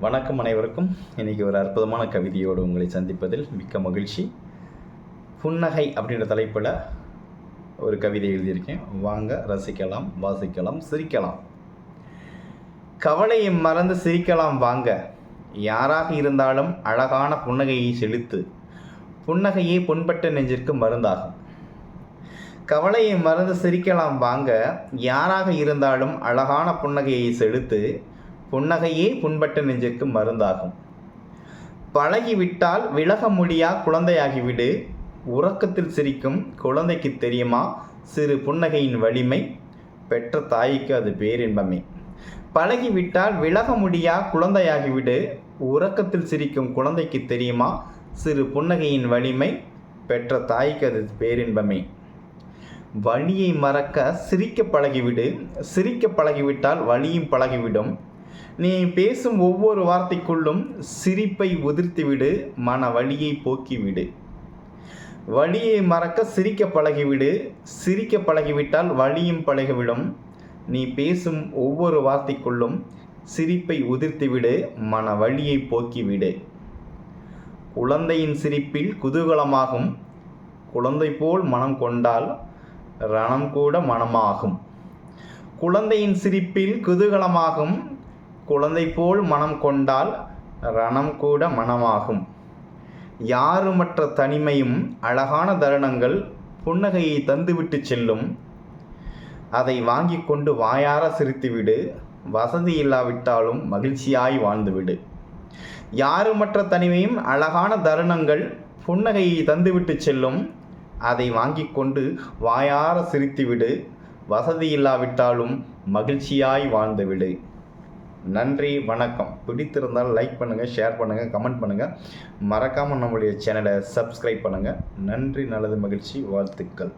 வணக்கம் அனைவருக்கும். இன்றைக்கி ஒரு அற்புதமான கவிதையோடு உங்களை சந்திப்பதில் மிக்க மகிழ்ச்சி. புன்னகை அப்படின்ற தலைப்பில் ஒரு கவிதை எழுதியிருக்கேன். வாங்க ரசிக்கலாம் வாசிக்கலாம் சிரிக்கலாம். கவலையை மறந்து சிரிக்கலாம் வாங்க. யாராக இருந்தாலும் அழகான புன்னகையை செலுத்து. புன்னகையே புண்பட்ட நெஞ்சிற்கு மருந்தாகும். கவலையை மறந்து சிரிக்கலாம் வாங்க. யாராக இருந்தாலும் அழகான புன்னகையை செலுத்து. புன்னகையே புண்பட்ட நெஞ்சுக்கு மருந்தாகும். பழகிவிட்டால் விலக முடியா குழந்தையாகிவிடு. உறக்கத்தில் சிரிக்கும் குழந்தைக்கு தெரியுமா? சிறு புன்னகையின் வலிமை. பெற்ற தாய்க்கு அது பேரின்பமே. பழகிவிட்டால் விலக முடியா குழந்தையாகிவிடு. உறக்கத்தில் சிரிக்கும் குழந்தைக்கு தெரியுமா? சிறு புன்னகையின் வலிமை. பெற்ற தாய்க்கு அது பேரின்பமே. வலியை மறக்க சிரிக்க பழகிவிடு. சிரிக்க பழகிவிட்டால் வலியும் பழகிவிடும். நீ பேசும் ஒவ்வொரு வார்த்தைக்குள்ளும் சிரிப்பை உதிர்த்துவிடு மன வழியை போக்கிவிடு. வழியை மறக்க சிரிக்க பழகிவிடு சிரிக்க பழகிவிட்டால் வழியும் பழகிவிடும். நீ பேசும் ஒவ்வொரு வார்த்தைக்குள்ளும் சிரிப்பை உதிர்த்துவிடு மன வழியை போக்கிவிடு. குழந்தையின் சிரிப்பில் குதூகலமாகும். குழந்தை போல் மனம் கொண்டால் ரணம் கூட மனமாகும். குழந்தையின் சிரிப்பில் குதூகலமாகும். குழந்தை போல் மனம் கொண்டால் ரணம் கூட மனமாகும். யாருமற்ற தனிமையும் அழகான தருணங்கள் புன்னகையை தந்துவிட்டு செல்லும். அதை வாங்கி கொண்டு வாயார சிரித்துவிடு. வசதி இல்லாவிட்டாலும் மகிழ்ச்சியாய் வாழ்ந்துவிடு. யாருமற்ற தனிமையும் அழகான தருணங்கள் புன்னகையை தந்துவிட்டு செல்லும். அதை வாங்கி கொண்டு வாயார சிரித்துவிடு. வசதி இல்லாவிட்டாலும் மகிழ்ச்சியாய் வாழ்ந்துவிடு. நன்றி வணக்கம். பிடித்திருந்தால் லைக் பண்ணுங்கள் ஷேர் பண்ணுங்கள் கமெண்ட் பண்ணுங்கள் மறக்காமல் நம்மளுடைய சேனலை சப்ஸ்கிரைப் பண்ணுங்கள் நன்றி நல்லது மகிழ்ச்சி வாழ்த்துக்கள்.